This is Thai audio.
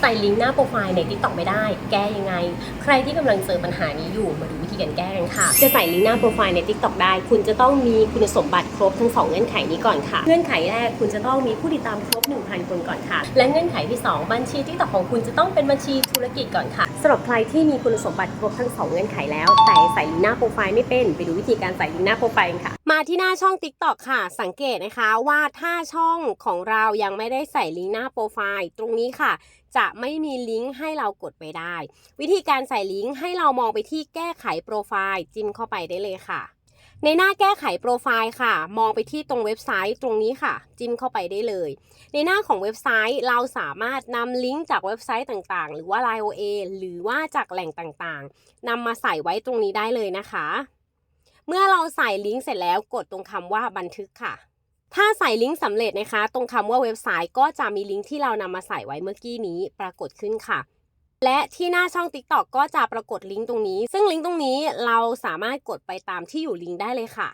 ใส่ลิงก์หน้าโปรไฟล์ใน TikTok ไม่ได้ แก้ยังไง ใครที่กำลังเจอปัญหานี้อยู่มาดูวิธีการแก้กันค่ะ จะใส่ลิงก์หน้าโปรไฟล์ใน TikTok ได้ คุณจะต้องมีคุณสมบัติครบทั้ง 2 เงื่อนไขนี้ก่อนค่ะ เงื่อนไขแรกคุณจะต้องมีผู้ติดตามครบ 1,000 คนก่อนค่ะ และเงื่อนไขที่ 2 บัญชี TikTok ของคุณจะต้องเป็นบัญชีธุรกิจก่อนค่ะ สำหรับใครที่มีคุณสมบัติครบทั้ง 2 เงื่อนไขแล้ว แต่ใส่ลิงก์หน้าโปรไฟล์ไม่เป็น ไปดูวิธีการใส่ลิงก์หน้าโปรไฟล์กันค่ะ มาที่หน้าช่อง TikTok ค่ะ สังเกตนะคะว่าถ้าช่องของเรายังไม่ได้ใส่ลิงก์หน้าโปรไฟล์ตรงนี้ค่ะ จะไม่มีลิงก์ให้เรากดไปได้ วิธีการใส่ลิงก์ให้เรามองไปที่แก้ไขโปรไฟล์จิ้มเข้าไปได้เลยค่ะ ในหน้าแก้ไขโปรไฟล์ค่ะ มองไปที่ตรงเว็บไซต์ตรงนี้ค่ะ จิ้มเข้าไปได้เลย ในหน้าของเว็บไซต์เราสามารถนำลิงก์จากเว็บไซต์ต่างๆ หรือว่า Line OA หรือว่าจากแหล่งต่างๆนำมาใส่ไว้ตรงนี้ได้เลยนะคะ เมื่อเราใส่ลิงก์เสร็จแล้วกดตรงคำว่าบันทึกค่ะถ้าใส่ลิงก์สำเร็จนะคะ ตรงคำว่าเว็บไซต์ก็จะมีลิงก์ที่เรานำมาใส่ไว้เมื่อกี้นี้ปรากฏขึ้นค่ะ และที่หน้าช่อง TikTok ก็จะปรากฏลิงก์ตรงนี้ ซึ่งลิงก์ตรงนี้เราสามารถกดไปตามที่อยู่ลิงก์ได้เลยค่ะ